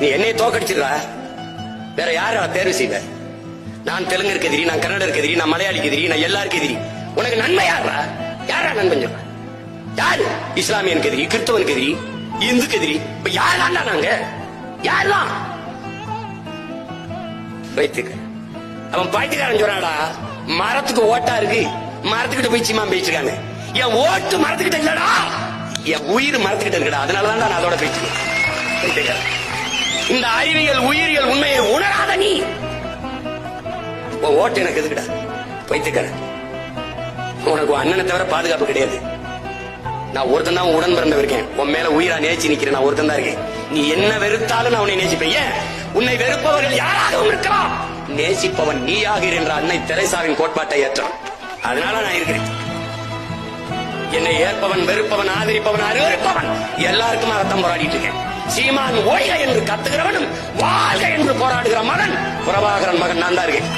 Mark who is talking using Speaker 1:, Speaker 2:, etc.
Speaker 1: நீ என்னை தோக்கடிச்சிடுற? வேற யார தேர்வு செய்வ? நான் தெலுங்கருக்கு எதிரி நான் கன்னடருக்கு எதிரி நான் மலையாளிக்கு எதிரி நான் எல்லாருக்கு எதிரி. உனக்கு நன்மை யாரா யாரா நண்பன் சொல்ற? யாரு? இஸ்லாமியனுக்கு எதிரி கிறிஸ்தவனுக்கு எதிரி இந்துக்கு எதிரி. இப்ப யாராண்டா நாங்க? யாரெல்லாம் வைத்துக்க. அவன் பைத்தியக்காரன் சொல்றாடா மரத்துக்கு ஓட்டா இருக்கு. மரத்துக்கிட்ட போய் சீமா பேசிருக்காங்க என் ஓட்டு மரத்துக்கிட்ட இல்லடா. என் உயிர் மரத்துக்கிட்ட இருக்கடா. அதனாலதான் நான் அதோட பேசிக்கிறேன். இந்த அறிவியல் உயிரியல் உண்மையை உணராத நீ. ஓட்டு எனக்கு எதுக்குடா? வைத்துக்கிறேன். உனக்கு அண்ணனை தவிர பாதுகாப்பு கிடையாது. நான் ஒருத்தன் தான் உடன் பிறந்த இருக்கேன். உன் மேல உயிரா நேச்சு நிக்கிறேன். நான் ஒருத்தன் தான் இருக்கேன். நீ என்ன வெறுத்தாலும் நான் உன்னை நேசிப்பேன். ஏன்? உன்னை வெறுப்பவர்கள் யாராகவும் இருக்கலாம். நேசிப்பவன் நீயாகிற் என்ற அன்னை தெரேசாவின் கோட்பாட்டை ஏற்றான். அதனால நான் இருக்கிறேன். என்னை ஏற்பவன் வெறுப்பவன் ஆதரிப்பவன் அருவருப்பவன் எல்லாருக்கும் அர்த்தம் போராடிட்டு இருக்கேன். சீமான் ஓய்க என்று கத்துகிறவனும் வாழ்க என்று போராடுகிற மகன் பிரபாகரன் மகன் நான் தான் இருக்கேன்.